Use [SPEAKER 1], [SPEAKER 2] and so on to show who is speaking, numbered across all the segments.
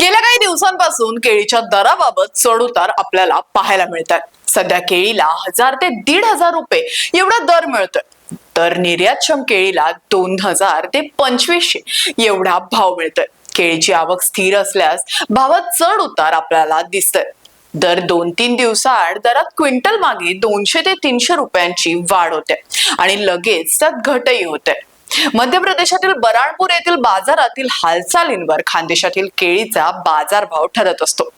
[SPEAKER 1] गेल्या काही दिवसांपासून केळीच्या दराबाबत चढ उतार आपल्याला पाहायला मिळतात सध्या केळीला हजार ते दीड हजार रुपये एवढा दर मिळतोय. तर निर्यातक्षम केळीला दोन हजार ते पंचवीसशे एवढा भाव मिळतोय. केळीची आवक स्थिर असल्यास भावात चढ उतार आपल्याला दिसतोय. दर दोन तीन दिवसाआड दरात क्विंटल मागे दोनशे ते तीनशे रुपयांची वाढ होते. आणि लगेच त्यात घटही होते. मध्य प्रदेशातील बराणपूर येथील बाजारातील हालचालींवर खानदेशातील केळीचा बाजारभाव ठरत असतो.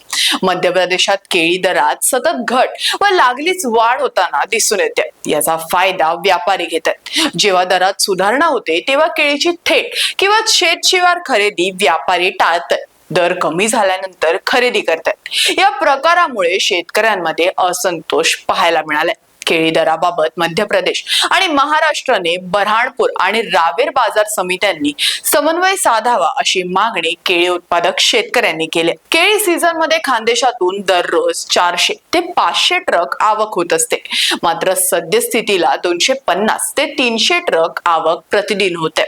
[SPEAKER 1] मध्य प्रदेशात केळी दरात सतत घट व लागलीच वाढ होताना दिसून येते. याचा फायदा व्यापारी घेतात. जेव्हा दरात सुधारणा होते तेव्हा केळीची थेट किंवा शेतशिवार खरेदी व्यापारी टाळत दर कमी झाल्यानंतर खरेदी करतात. या प्रकारामुळे शेतकऱ्यांमध्ये असंतोष पाहायला मिळालाय. केळी दराबाबत मध्य प्रदेश आणि महाराष्ट्राने बऱ्हाणपूर आणि रावेर बाजार समित्यांनी समन्वय साधावा अशी मागणी केळी उत्पादक शेतकऱ्यांनी केली. केळी सीझनमध्ये खानदेशातून दररोज चारशे ते पाचशे ट्रक आवक होत असते. मात्र सद्यस्थितीला दोनशे पन्नास ते तीनशे ट्रक आवक प्रतिदिन होते.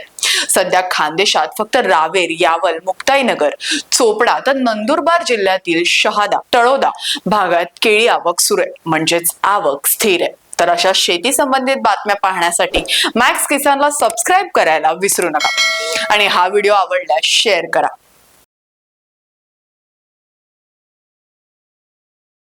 [SPEAKER 1] सध्या खानदेशात फक्त रावेर यावल मुक्ताईनगर चोपडा तर नंदुरबार जिल्ह्यातील शहादा तळोदा भागात केळी आवक सुरू आहे. म्हणजेच आवक स्थिर आहे. तर अशा शेती संबंधित बातम्या पाहण्यासाठी मॅक्स किसानला सबस्क्राईब करायला विसरू नका. आणि हा व्हिडिओ आवडल्यास शेअर करा.